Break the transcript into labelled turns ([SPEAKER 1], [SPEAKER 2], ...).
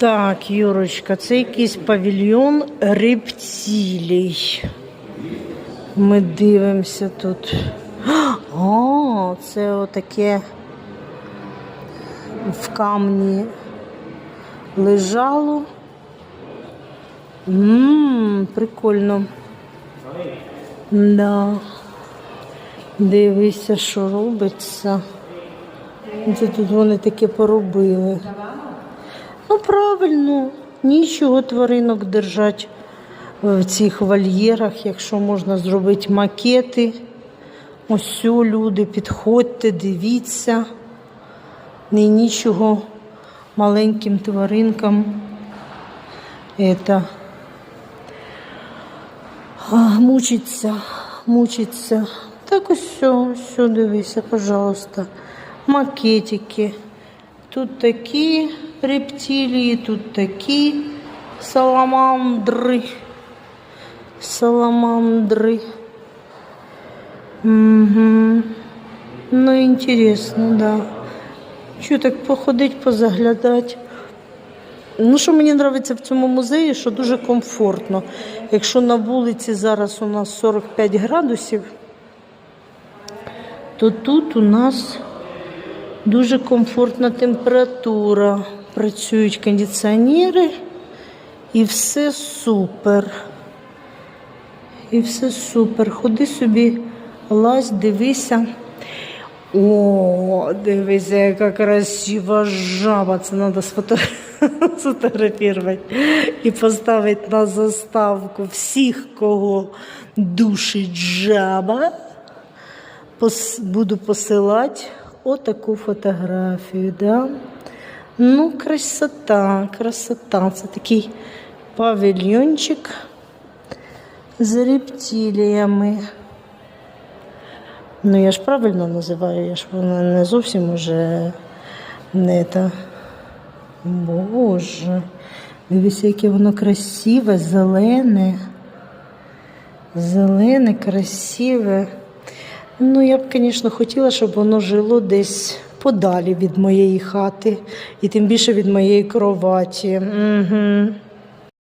[SPEAKER 1] Так, Юрочка, це якийсь павільйон рептилій. Ми дивимося тут. О, це отаке в камні лежало. Ммм, прикольно. Да. Дивися, що робиться. Це тут вони таке поробили. Ну, правильно, нічого тваринок держать в цих вольєрах, якщо можна зробити макети. Ось люди, підходьте, дивіться. Не нічого маленьким тваринкам. Это, мучиться, мучиться. Так ось все, все, дивися, пожалуйста. Макетики. Тут такі рептилії, тут такі саламандри. Саламандри. Угу. Ну, інтересно, да. Що так походить, позаглядати. Ну, що мені подобається в цьому музеї, що дуже комфортно. Якщо на вулиці зараз у нас 45 градусів, то тут у нас дуже комфортна температура. Працюють кондиціонери і все супер. І все супер. Ходи собі, лазь, дивися. О, дивися, яка красива жаба. Це треба сфотографувати і поставити на заставку всіх, кого душить жаба. Буду посилати отаку фотографію. Да? Ну, красота, красота. Це такий павільйончик з рептиліями. Ну, я ж правильно називаю, я ж вона не зовсім уже не та. Боже, дивіться, яке воно красиве, зелене. Зелене, красиве. Ну, я б, звісно, хотіла, щоб воно жило десь подалі від моєї хати, і тим більше від моєї кроваті. Угу.